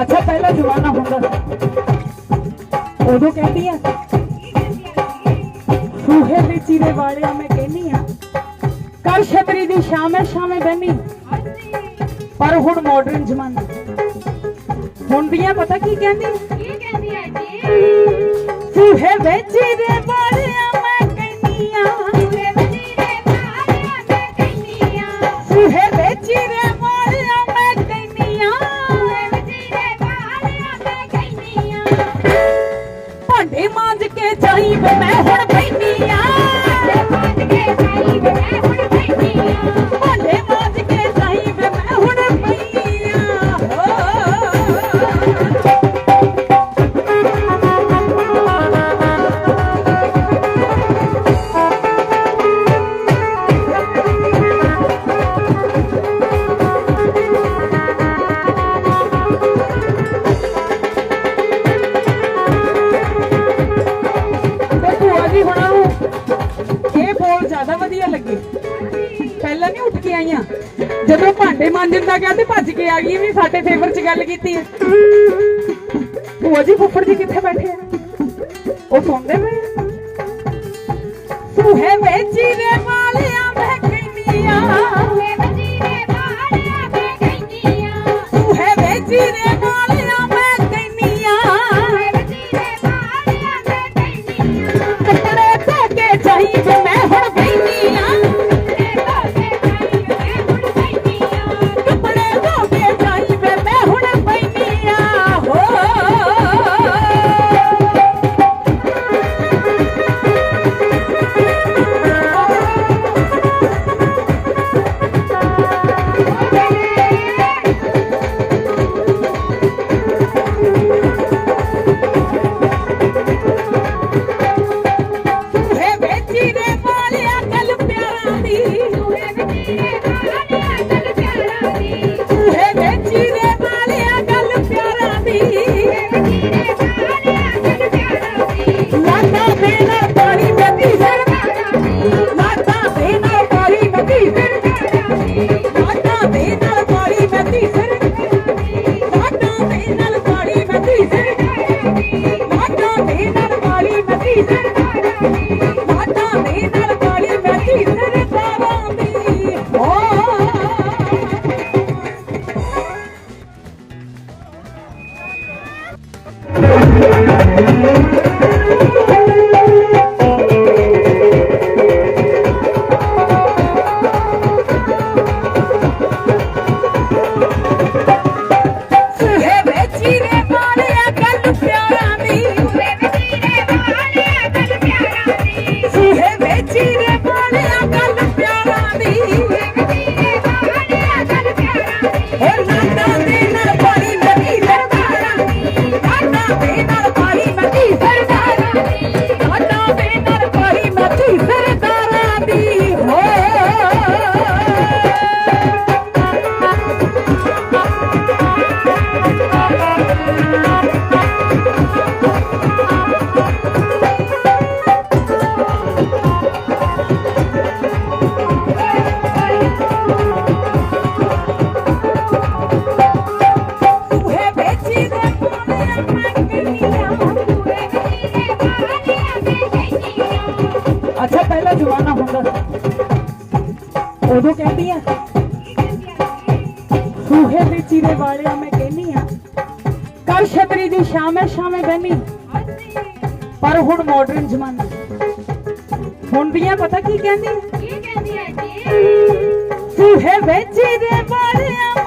ਅੱਛਾ ਪਹਿਲਾ ਜਮਾਨਾ ਹੁੰਦਾ ਸੀ ਉਦੋਂ ਕਹਿੰਦੀ ਆ ਸੂਹੇ ਵਿੱਚ ਚੀਰੇ ਵਾਲਿਆ ਮੈਂ ਕਹਿੰਦੀ ਆ ਕੱਲ ਛਤਰੀ ਦੀ ਸ਼ਾਮੇ ਸ਼ਾਮੇ ਬਹਿਮੀ। ਪਰ ਹੁਣ ਮਾਡਰਨ ਜ਼ਮਾਨਾ। ਹੁਣ ਦੀਆਂ ਪਤਾ ਕੀ ਕਹਿੰਦੀ? ਕੀ ਕਹਿੰਦੀ ਹੈ ਜੀ? ਸੂਹੇ ਵਿੱਚ ਦੇ ਬਾੜਿਆ ਜ਼ਿਆਦਾ ਵਧੀਆ ਲੱਗੇ। ਪਹਿਲਾਂ ਨਹੀਂ ਉੱਠ ਕੇ ਆਈਆਂ। ਜਦੋਂ ਭਾਂਡੇ ਮਾਂਜਣ ਦਾ ਗਿਆ ਤੇ ਭੱਜ ਕੇ ਆ ਗਈ ਵੀ ਸਾਡੇ ਫੇਵਰ 'ਚ ਗੱਲ ਕੀਤੀ ਹੈ। ਭੂਆ ਜੀ ਫੁੱਫੜ ਜੀ ਕਿੱਥੇ ਬੈਠੇ ਆ? ਉਹ ਸੌਂਦੇ ਪਏ ਸੁਹੇ ਵਿੱਚ ਜੀਵੇ ਵਾਲਿਆ ਮੈਂ ਸੂਹੇ ਦੇ ਚੀਰੇ ਵਾਲਿਆ ਮੈਂ ਕਹਿੰਦੀ ਆ ਕਰ ਛਤਰੀ ਦੀ ਸ਼ਾਮੇ ਸ਼ਾਮੇ ਬਹਿਨੀ। ਪਰ ਹੁਣ ਮਾਡਰਨ ਜ਼ਮਾਨਾ। ਹੁਣ ਵੀ ਪਤਾ ਕੀ ਕਹਿੰਦੀ ਕੀ ਕਹਿੰਦੀ ਹੈ ਜੀ? ਸੂਹੇ ਵਿੱਚ ਦੇ ਵਾਲਿਆ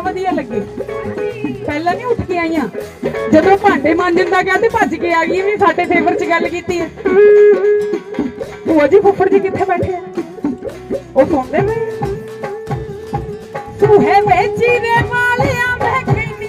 ਜ਼ਿਆਦਾ ਵਧੀਆ ਲੱਗੀ। ਪਹਿਲਾਂ ਨਹੀਂ ਉੱਠ ਕੇ ਆਈਆਂ। ਜਦੋਂ ਭਾਂਡੇ ਮਾਂਜਣ ਦਾ ਗਿਆ ਤੇ ਭੱਜ ਕੇ ਆ ਗਈ ਵੀ ਸਾਡੇ ਫੇਵਰ 'ਚ ਗੱਲ ਕੀਤੀ ਹੈ। ਉਹ ਜੀ ਫੁੱਫੜ ਜੀ ਕਿੱਥੇ ਬੈਠੇ ਆ? ਉਹ ਸੁਣਦੇ ਪਏ ਤੂੰ ਵੇਚੀ ਦੇ ਮਾਲਿਆ ਮੈਂ ਕਹਿੰਦੀ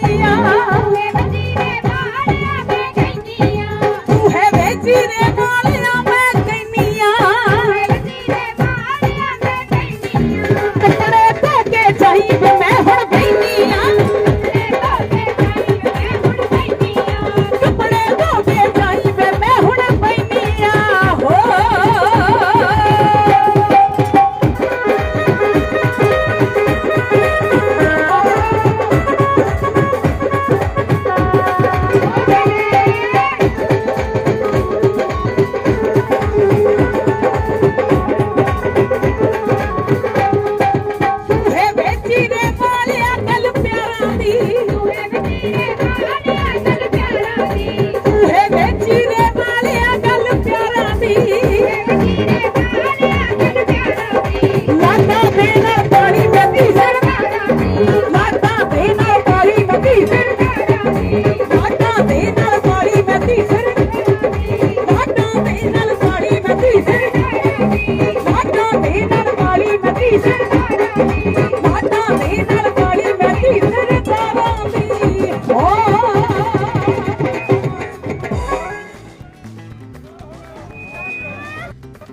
Yeah.